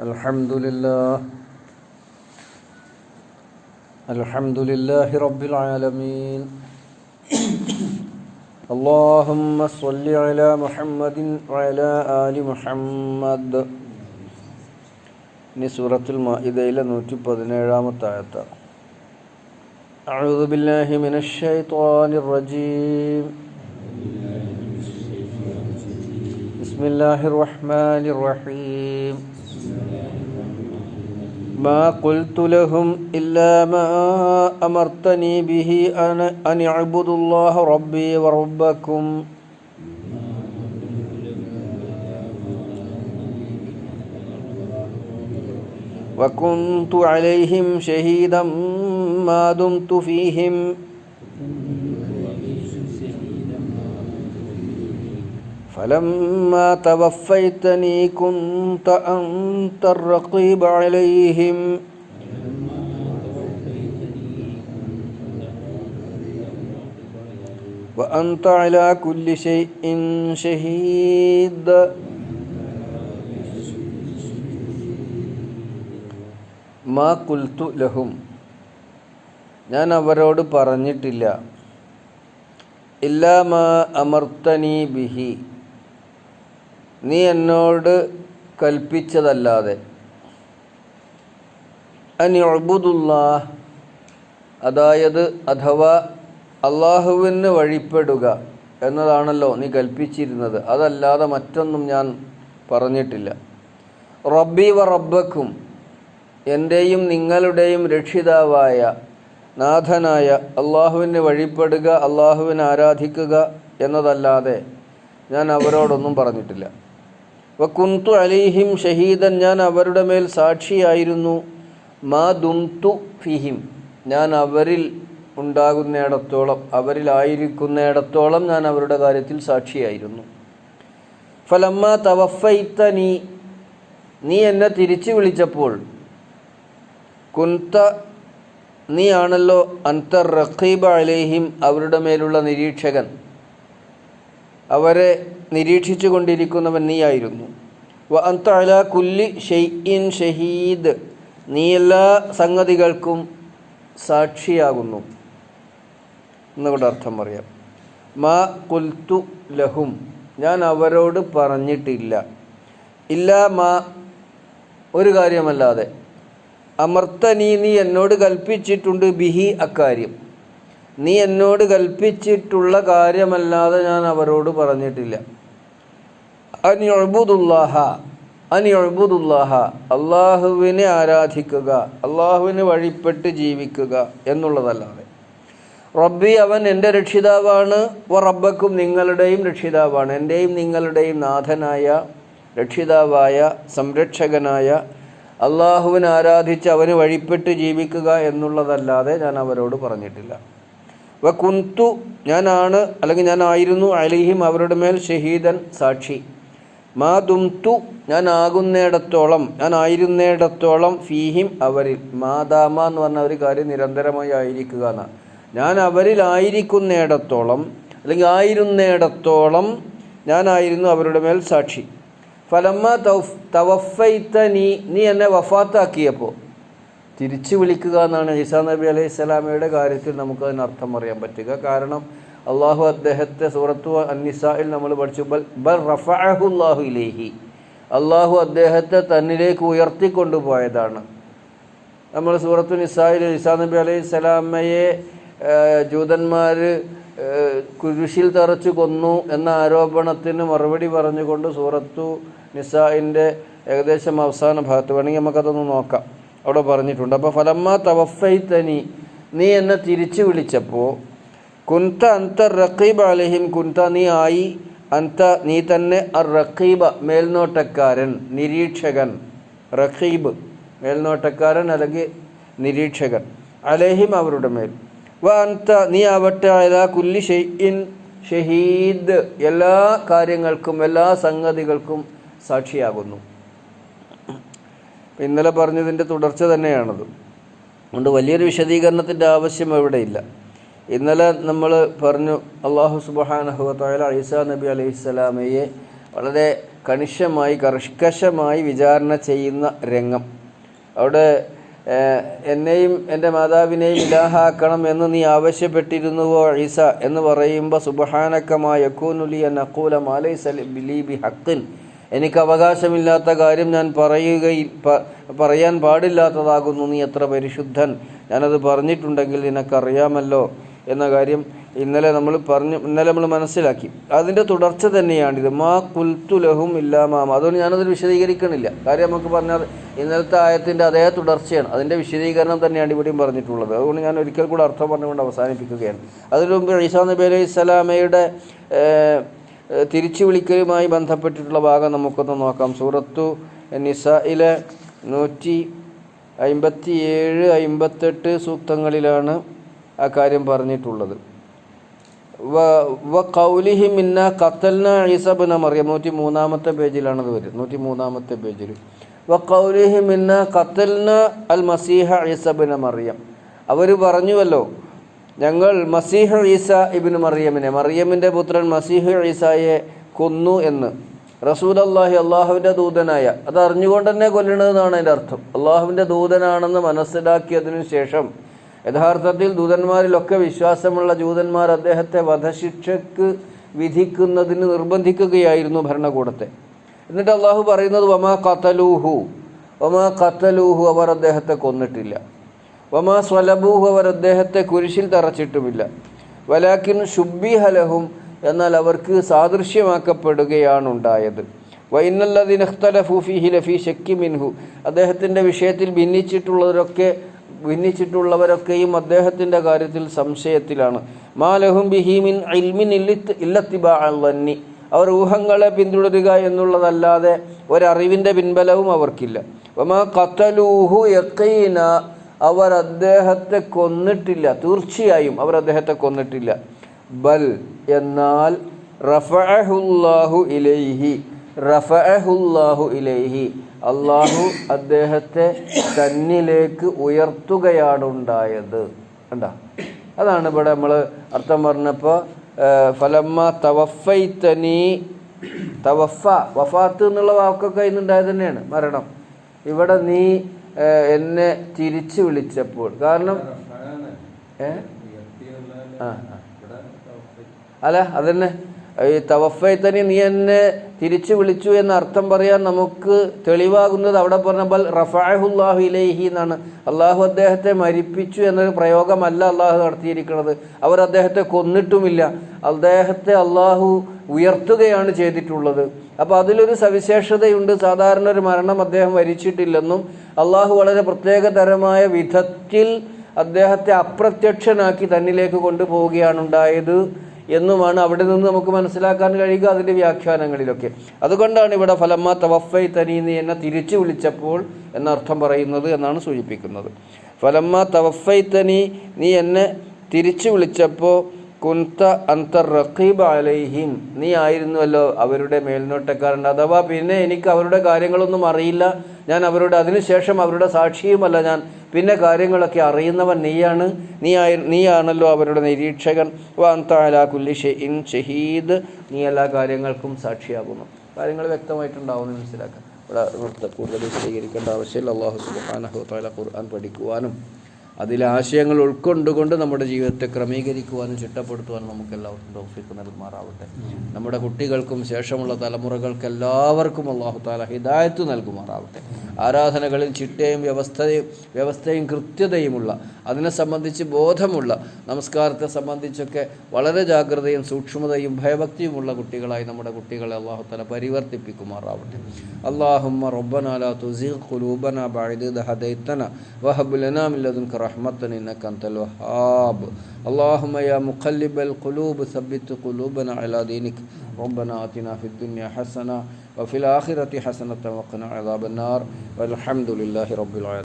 الحمد لله الحمد لله رب العالمين اللهم صل على محمد وعلى آل محمد إن سورة المائدة إلى نوتي بدنا أعوذ بالله من الشيطان الرجيم بسم الله الرحمن الرحيم ما قلت لهم إلا ما أمرتني به أن, أن اعبدوا الله ربي وربكم. وكنت عليهم شهيدا ما دمت فيهم. فلما توفيتني كنت أنت الرقيب عليهم وأنت على كل شيء شهيد മാ കുൽത്തു ലഹും ഞാൻ അവരോട് പറഞ്ഞിട്ടില്ല ഇല്ലാ മാ അമർത്തനി ബിഹി നീ എന്നോട് കൽപ്പിച്ചതല്ലാതെ. അനിഅബുദുല്ലാ അതായത് അഥവാ അള്ളാഹുവിന് വഴിപ്പെടുക എന്നതാണല്ലോ നീ കൽപ്പിച്ചിരുന്നത്. അതല്ലാതെ മറ്റൊന്നും ഞാൻ പറഞ്ഞിട്ടില്ല. റബ്ബി വ റബ്ബക്കും എന്റെയും നിങ്ങളുടെയും രക്ഷിതാവായ നാഥനായ അള്ളാഹുവിന് വഴിപ്പെടുക അള്ളാഹുവിനെ ആരാധിക്കുക എന്നതല്ലാതെ ഞാൻ അവരോടൊന്നും പറഞ്ഞിട്ടില്ല. വ അലൈഹിം അലിഹിം ഷഹീദൻ ഞാൻ അവരുടെ മേൽ സാക്ഷിയായിരുന്നു. മാ ദുംതു ഫിഹിം ഞാൻ അവരിൽ ഉണ്ടാകുന്നിടത്തോളം അവരിലായിരിക്കുന്നിടത്തോളം ഞാൻ അവരുടെ കാര്യത്തിൽ സാക്ഷിയായിരുന്നു. ഫലമ്മ തവഫൈത്ത നീ നീ എന്നെ തിരിച്ചു വിളിച്ചപ്പോൾ കുന്ത നീ ആണല്ലോ അന്തർ റഖീബ് അലേഹിം അവരുടെ മേലുള്ള നിരീക്ഷകൻ. അവരെ നിരീക്ഷിച്ചു കൊണ്ടിരിക്കുന്നവൻ നീയായിരുന്നു. വ അന്ത അല കുല്ലി ഷെയ്ഇൻ ഷഹീദ്. നീ എല്ലാ സംഗതികൾക്കും സാക്ഷിയാകുന്നു. എന്നുകൊണ്ട് അർത്ഥം പറയാം. മാ കുൽത്തു ലഹും. ഞാൻ അവരോട് പറഞ്ഞിട്ടില്ല. ഇല്ല മാ ഒരു കാര്യമല്ലാതെ. അമർത്തനീ നീ എന്നോട് കൽപ്പിച്ചിട്ടുണ്ട് ബിഹി അക്കാര്യം. നീ എന്നോട് കൽപ്പിച്ചിട്ടുള്ള കാര്യമല്ലാതെ ഞാൻ അവരോട് പറഞ്ഞിട്ടില്ല. അനിയൊഴുബുദുല്ലാഹ അനിയൊഴുബുദുല്ലാഹ അള്ളാഹുവിനെ ആരാധിക്കുക അള്ളാഹുവിന് വഴിപ്പെട്ട് ജീവിക്കുക എന്നുള്ളതല്ലാതെ. റബ്ബി അവൻ എന്റെ രക്ഷിതാവാണ് വ റബ്ബക്കും നിങ്ങളുടെയും രക്ഷിതാവാണ്. എന്റെയും നിങ്ങളുടെയും നാഥനായ രക്ഷിതാവായ സംരക്ഷകനായ അള്ളാഹുവിനെ ആരാധിച്ച് അവന് വഴിപ്പെട്ട് ജീവിക്കുക എന്നുള്ളതല്ലാതെ ഞാൻ അവരോട് പറഞ്ഞിട്ടില്ല. വ കുന്തു ഞാനാണ് അല്ലെങ്കിൽ ഞാനായിരുന്നു അലിഹിം അവരുടെ മേൽ ഷഹീദൻ സാക്ഷി. മാ ദുംതു ഞാൻ ആകുന്നിടത്തോളം ഞാൻ ആയിരുന്നിടത്തോളം ഫീഹിം അവരിൽ. മാതാമ എന്ന് പറഞ്ഞ ഒരു കാര്യം നിരന്തരമായി ആയിരിക്കുക എന്നാണ് ഞാൻ അവരിലായിരിക്കുന്നിടത്തോളം അല്ലെങ്കിൽ ആയിരുന്നിടത്തോളം ഞാനായിരുന്നു അവരുടെ മേൽ സാക്ഷി. ഫലമ്മ തൗഫ് തവഫൈത്ത നീ നീ എന്നെ വഫാത്താക്കിയപ്പോൾ തിരിച്ചു വിളിക്കുക എന്നാണ് ഈസാ നബി അലൈഹി സ്വലാമയുടെ കാര്യത്തിൽ നമുക്കതിനർത്ഥം അറിയാൻ പറ്റുക. കാരണം അള്ളാഹു അദ്ദേഹത്തെ സൂറത്തു അന്നിസായിൽ നമ്മൾ പഠിച്ചു. ബൽ ബൽ റഫാഹുല്ലാഹു ഇലേഹി. അള്ളാഹു അദ്ദേഹത്തെ തന്നിലേക്ക് ഉയർത്തിക്കൊണ്ടുപോയതാണ്. നമ്മൾ സൂറത്തു നിസായിൽ ഈസാ നബി അലൈഹി സ്വലാമയെ ജൂതന്മാർ കുരിശിൽ തറച്ചു കൊന്നു എന്ന ആരോപണത്തിന് മറുപടി പറഞ്ഞുകൊണ്ട് സൂറത്തു നിസായിന്റെ ഏകദേശം അവസാന ഭാഗത്ത് വേണമെങ്കിൽ നമുക്കതൊന്ന് നോക്കാം. അവിടെ പറഞ്ഞിട്ടുണ്ട്. അപ്പോൾ ഫലമ്മ തവഫൈത്തനി നീ എന്നെ തിരിച്ചു വിളിച്ചപ്പോൾ കുന്ത അന്ത റഖീബ് അലഹിം കുന്ത നീ ആയി അന്ത നീ തന്നെ അർ റഖീബ മേൽനോട്ടക്കാരൻ നിരീക്ഷകൻ. റഖീബ് മേൽനോട്ടക്കാരൻ അല്ലെങ്കിൽ നിരീക്ഷകൻ. അലഹിം അവരുടെ മേൽ. വ അന്ത നീ ആവട്ടെ അല കുല്ലി ഷെയ്ൻ ഷഹീദ് എല്ലാ കാര്യങ്ങൾക്കും എല്ലാ സംഗതികൾക്കും സാക്ഷിയാകുന്നു. ഇന്നലെ പറഞ്ഞതിന്റെ തുടർച്ച തന്നെയാണത്. അതുകൊണ്ട് വലിയൊരു വിശദീകരണത്തിന്റെ ആവശ്യം എവിടെയില്ല. ഇന്നലെ നമ്മൾ പറഞ്ഞു അള്ളാഹു സുബാനഹുവത്തായ ഈസാ നബി അലൈഹി സ്വലാമയെ വളരെ കണിശമായി കർക്കശമായി വിചാരണ ചെയ്യുന്ന രംഗം. അവിടെ എന്നെയും എന്റെ മാതാവിനെയും ഇലാഹാക്കണം എന്ന് നീ ആവശ്യപ്പെട്ടിരുന്നുവോ ഈസ എന്ന് പറയുമ്പോൾ സുബഹാനക്കമായ യക്കൂനുലി എൻ അക്കൂല ബിലി ബി ഹക്കിൻ എനിക്ക് അവകാശമില്ലാത്ത കാര്യം ഞാൻ പറയുകയിൽ പറയാൻ പാടില്ലാത്തതാകുന്നു നീ എത്ര പരിശുദ്ധൻ. ഞാനത് പറഞ്ഞിട്ടുണ്ടെങ്കിൽ നിനക്കറിയാമല്ലോ. എന്ന കാര്യം ഇന്നലെ നമ്മൾ പറഞ്ഞു ഇന്നലെ നമ്മൾ മനസ്സിലാക്കി. അതിന്റെ തുടർച്ച തന്നെയാണിത്. മാ കുൽത്തു ലഹും ഇല്ലാമാം അതുകൊണ്ട് ഞാനതിൽ വിശദീകരിക്കണില്ല. കാര്യം നമുക്ക് പറഞ്ഞാൽ ഇന്നലത്തെ ആയത്തിന്റെ അതേ തുടർച്ചയാണ്. അതിന്റെ വിശദീകരണം തന്നെയാണ് ഇവിടെയും പറഞ്ഞിട്ടുള്ളത്. അതുകൊണ്ട് ഞാൻ ഒരിക്കൽ കൂടെ അർത്ഥം പറഞ്ഞുകൊണ്ട് അവസാനിപ്പിക്കുകയാണ്. അതിനു മുമ്പ് ഈസാ നബി അലൈഹി സ്വലാമയുടെ തിരിച്ചു വിളിക്കലുമായി ബന്ധപ്പെട്ടിട്ടുള്ള ഭാഗം നമുക്കൊന്ന് നോക്കാം. സൂറത്തു നിസയിലെ നൂറ്റി അമ്പത്തി ഏഴ് അമ്പത്തെട്ട് സൂക്തങ്ങളിലാണ് ആ കാര്യം പറഞ്ഞിട്ടുള്ളത്. വ കൗലിഹി മിന്ന കത്തൽന ഈസബിന മറിയം. നൂറ്റി മൂന്നാമത്തെ പേജിലാണത് വരും. നൂറ്റി മൂന്നാമത്തെ പേജിൽ. വ കൗലിഹി മിന്ന കത്തൽന അൽ മസീഹ ഈസബിന മറിയം. അവർ പറഞ്ഞുവല്ലോ ഞങ്ങൾ മസീഹ ഈസ ഇബിന് മറിയമിനെ മറിയമിന്റെ പുത്രൻ മസീഹ ഈസായെ കൊന്നു എന്ന്. റസൂൽ അള്ളാഹി അള്ളാഹുവിന്റെ ദൂതനായ അത് അറിഞ്ഞുകൊണ്ട് തന്നെ കൊല്ലണതെന്നാണ് അതിന്റെ അർത്ഥം. അള്ളാഹുവിന്റെ ദൂതനാണെന്ന് മനസ്സിലാക്കിയതിനു ശേഷം യഥാർത്ഥത്തിൽ ദൂതന്മാരിലൊക്കെ വിശ്വാസമുള്ള ജൂതന്മാർ അദ്ദേഹത്തെ വധശിക്ഷക്ക് വിധിക്കുന്നതിന് നിർബന്ധിക്കുകയായിരുന്നു ഭരണകൂടത്തെ. എന്നിട്ട് അള്ളാഹു പറയുന്നത് വമാ കത്തലൂഹു വമാ കത്തലൂഹു അവർ അദ്ദേഹത്തെ കൊന്നിട്ടില്ല. വമാ സ്വലബൂഹു അവർ അദ്ദേഹത്തെ കുരിശിൽ തറച്ചിട്ടുമില്ല. വലാക്കിൻ ഷുബിഹലഹും എന്നാൽ അവർക്ക് സാദൃശ്യമാക്കപ്പെടുകയാണ് ഉണ്ടായത് വൈനല്ലതിനഖ്തലഫൂഫിഹി ലഫി ഷക്കി മിൻഹു അദ്ദേഹത്തിന്റെ വിഷയത്തിൽ ഭിന്നിച്ചിട്ടുള്ളവരൊക്കെ ഭിന്നിച്ചിട്ടുള്ളവരൊക്കെയും അദ്ദേഹത്തിന്റെ കാര്യത്തിൽ സംശയത്തിലാണ്. മാലഹും ബിഹീമിൻ ഇൽമിൻ ഇല്ലിത്ത് ഇല്ലത്തിബാ അള്ളന്നി അവർ ഊഹങ്ങളെ പിന്തുടരുക എന്നുള്ളതല്ലാതെ ഒരറിവിന്റെ പിൻബലവും അവർക്കില്ല. വമാ കത്തലൂഹു യക്കീന. അവർ അദ്ദേഹത്തെ കൊന്നിട്ടില്ല. തീർച്ചയായും അവർ അദ്ദേഹത്തെ കൊന്നിട്ടില്ല. ബൽ എന്നാൽ റഫഅഹുല്ലാഹു ഇലൈഹി. റഫഅഹുല്ലാഹു ഇലൈഹി. അള്ളാഹു അദ്ദേഹത്തെ തന്നിലേക്ക് ഉയർത്തുകയാണ് ഉണ്ടായത്. എന്താ അതാണ് ഇവിടെ നമ്മൾ അർത്ഥം പറഞ്ഞപ്പോൾ ഫലമ്മ തവഫൈത്തനി തവഫ വഫാത്ത് എന്നുള്ള വാക്കൊക്കെ ഇന്നുണ്ടായത് തന്നെയാണ് മരണം. ഇവിടെ നീ എന്നെ തിരിച്ചു വിളിച്ചപ്പോൾ. കാരണം ഏ? ആ. അല്ല അതന്നെ. ഈ തവഫൈത്തനി നീ എന്നെ തിരിച്ചു വിളിച്ചു എന്ന അർത്ഥം പറയാൻ നമുക്ക് തെളിവാകുന്നത് അവിടെ പറഞ്ഞപ്പോൾ റഫാഹുല്ലാഹു ഇലൈഹി എന്നാണ്. അള്ളാഹു അദ്ദേഹത്തെ മരിപ്പിച്ചു എന്നൊരു പ്രയോഗമല്ല അള്ളാഹു നടത്തിയിരിക്കുന്നത്. അവർ അദ്ദേഹത്തെ കൊന്നിട്ടുമില്ല. അദ്ദേഹത്തെ അള്ളാഹു ഉയർത്തുകയാണ് ചെയ്തിട്ടുള്ളത്. അപ്പോൾ അതിലൊരു സവിശേഷതയുണ്ട്. സാധാരണ ഒരു മരണം അദ്ദേഹം വരിച്ചിട്ടില്ലെന്നും അള്ളാഹു വളരെ പ്രത്യേകതരമായ വിധത്തിൽ അദ്ദേഹത്തെ അപ്രത്യക്ഷനാക്കി തന്നിലേക്ക് കൊണ്ടുപോവുകയാണ് ഉണ്ടായത്. എന്നുമാണ് അവിടെ നിന്ന് നമുക്ക് മനസ്സിലാക്കാൻ കഴിയുക അതിന്റെ വ്യാഖ്യാനങ്ങളിലൊക്കെ. അതുകൊണ്ടാണ് ഇവിടെ ഫലമ്മ തവഫൈ തനി നീ എന്നെ തിരിച്ചു വിളിച്ചപ്പോൾ എന്നർത്ഥം പറയുന്നത് എന്നാണ് സൂചിപ്പിക്കുന്നത്. ഫലമ്മ തവഫൈ തനി നീ എന്നെ തിരിച്ചു വിളിച്ചപ്പോൾ കുന്ത അന്തർ റഖീബ് അലൈഹിം നീ ആയിരുന്നുവല്ലോ അവരുടെ മേൽനോട്ടക്കാരൻ. അഥവാ പിന്നെ എനിക്ക് അവരുടെ കാര്യങ്ങളൊന്നും അറിയില്ല. ഞാൻ അവരുടെ അതിനുശേഷം അവരുടെ സാക്ഷിയുമല്ല ഞാൻ. പിന്നെ കാര്യങ്ങളൊക്കെ അറിയുന്നവൻ നീയാണ്. നീ ആയി നീയാണല്ലോ അവരുടെ നിരീക്ഷകൻ. ഷഹീദ്. നീ എല്ലാ കാര്യങ്ങൾക്കും സാക്ഷിയാകുന്നു. കാര്യങ്ങൾ വ്യക്തമായിട്ടുണ്ടാവുമെന്ന് മനസ്സിലാക്കാം. ഇവിടെ കൂടുതൽ വിശദീകരിക്കേണ്ട ആവശ്യമില്ല. അള്ളാഹു സുബ്ഹാനഹു തആല ഖുർആൻ പഠിക്കുവാനും അതിലെ ആശയങ്ങൾ ഉൾക്കൊണ്ടുകൊണ്ട് നമ്മുടെ ജീവിതത്തെ ക്രമീകരിക്കുവാനും ചിട്ടപ്പെടുത്തുവാനും നമുക്കെല്ലാവർക്കും തൗഫീഖ് നൽകുമാറാവട്ടെ. നമ്മുടെ കുട്ടികൾക്കും ശേഷമുള്ള തലമുറകൾക്ക് എല്ലാവർക്കും അള്ളാഹു താല ഹിദായത്ത് നൽകുമാറാവട്ടെ. ആരാധനകളിൽ ചിട്ടയും വ്യവസ്ഥയും വ്യവസ്ഥയും കൃത്യതയുമുള്ള അതിനെ സംബന്ധിച്ച് ബോധമുള്ള നമസ്കാരത്തെ സംബന്ധിച്ചൊക്കെ വളരെ ജാഗ്രതയും സൂക്ഷ്മതയും ഭയഭക്തിയുമുള്ള കുട്ടികളായി നമ്മുടെ കുട്ടികളെ അള്ളാഹു താല പരിവർത്തിപ്പിക്കുമാറാവട്ടെ. അള്ളാഹുമ്മ റബ്ബന ലാ തുസീഖ് ഖുലൂബന ബഅദ ഹദൈതന വഹബ് ലനാ ورحمة إنك أنت الوهاب. اللهم يا مقلب القلوب ثبت قلوبنا على دينك. ربنا آتنا في الدنيا حسنة وفي الآخرة حسنة وقنا عذاب النار. والحمد لله رب العالمين.